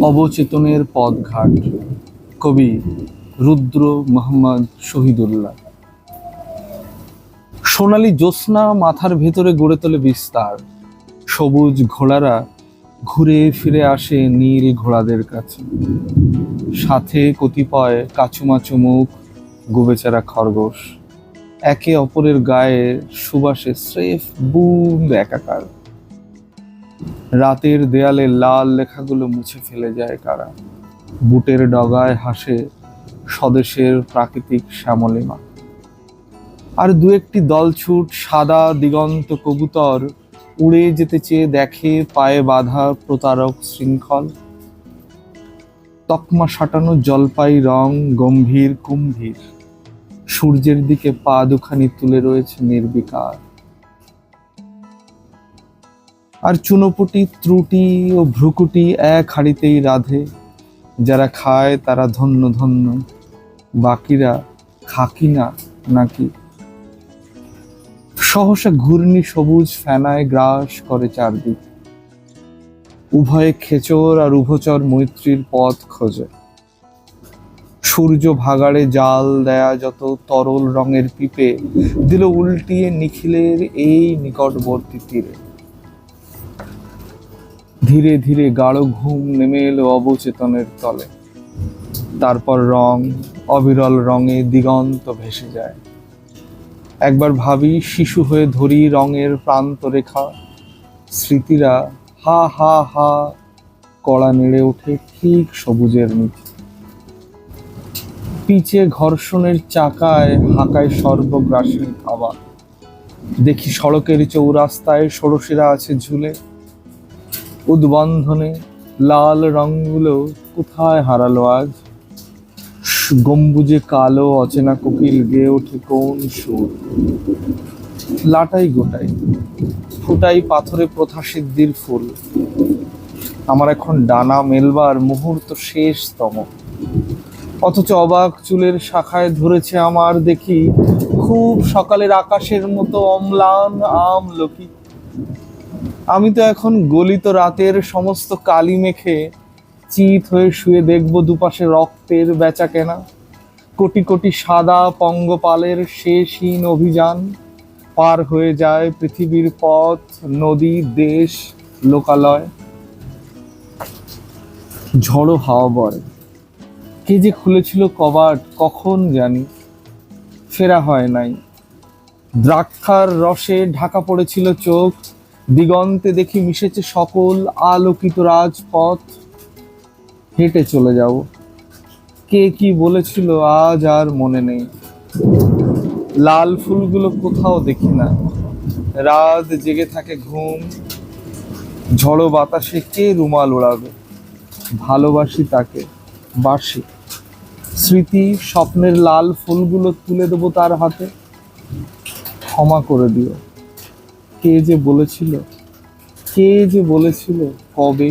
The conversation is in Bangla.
অবচেতনের পদঘাট কবি রুদ্র মোহাম্মদ শহীদুল্লাহ। সোনালী জ্যোৎস্না মাথার ভেতরে গড়ে তোলে বিস্তার। সবুজ ঘোড়ারা ঘুরে ফিরে আসে নীল ঘোড়াদের কাছে। সাথে কতিপয় কাচুমাচু মুখ, গোবেচারা খরগোশ। একে অপরের গায়ে সুবাসে স্রেফ বুম একাকার। রাতের দেয়ালে লাল লেখাগুলো মুছে ফেলে যায় কারা। বুটের ডগায় হাসে স্বদেশের প্রাকৃতিক শ্যামলিমা। আর দু একটি দলছুট সাদা দিগন্ত কবুতর উড়ে যেতে চেয়ে দেখে পায়ে বাঁধা প্রতারক শৃঙ্খল। তকমা সাটানো জলপাই রং গম্ভীর কুম্ভীর। সূর্যের দিকে পা দুখানি তুলে রয়েছে নির্বিকার। আর চুনোপুটি, ত্রুটি ও ভ্রুকুটি এক হাড়িতেই রাধে। যারা খায় তারা ধন্য ধন্য, বাকিরা খাকি না নাকি? সহসা ঘূর্ণি সবুজ ফেনায় গ্রাস করে চারদিক। উভয়ে খেচর আর উভচর মৈত্রীর পথ খোঁজে। সূর্য ভাগাড়ে জাল দেয়া যত তরল রঙের পিপে, দিল উল্টিয়ে নিখিলের এই নিকটবর্তী তীরে। ধীরে ধীরে গাঢ় ঘুম নেমে এলো অবচেতনের তলে। তারপর রং, অবিরল রঙে দিগন্ত ভেসে যায়। একবার ভাবি, শিশু হয়ে ধরি রঙের প্রান্ত রেখা স্মৃতিরা হা হা হা, কড়া নেড়ে ওঠে ঠিক সবুজের নিচে। পিচে ঘর্ষণের চাকায় হাঁকায় সর্বগ্রাসী খাবার দেখি সড়কের চৌরাস্তায় ষোড়শীরা আছে ঝুলে। উদ্বন্ধনে লাল রঙগুলো কোথায় হারালো আজ? গম্বুজে কালো, অচেনা কোকিল গেয়ে ওঠে কোন সুর? লাটাই গোটাই, ফুটাই পাথরে প্রথা সিদ্ধির ফুল। আমার এখন ডানা মেলবার মুহূর্ত শেষতম। অথচ অবাক চুলের শাখায় ধরেছে আমার দেখি, খুব সকালের আকাশের মতো অম্লান আমলকি আমি তো এখন গলিত রাতের সমস্ত কালি মেখে চিত হয়ে শুয়ে দেখব দুপাশে রক্তের বেচা কেনা কোটি কোটি সাদা পঙ্গপালের শেষহীন অভিযান পার হয়ে যায় পৃথিবীর পথ, নদী, দেশ, লোকালয়। ঝড়ো হাওয়া বয়। কে যে খুলেছিল কবাট কখন জানি। ফেরা হয় নাই। দ্রাক্ষার রসে ঢাকা পড়েছিল চোখ। দিগন্তে দেখি মিশেছে সকল আলোকিত রাজপথ। হেঁটে চলে যাব। কে কি বলেছিল আজ আর মনে নেই। লাল ফুলগুলো কোথাও দেখি না। রাত জেগে থাকে ঘুম। ঝড়ো বাতাসে কে রুমাল ওড়াবে? ভালোবাসি তাকে, বাসি। স্মৃতি স্বপ্নের লাল ফুলগুলো তুলে দেবো তার হাতে। ক্ষমা করে দিও। কে যে বলেছিল কে যে বলেছিল কবে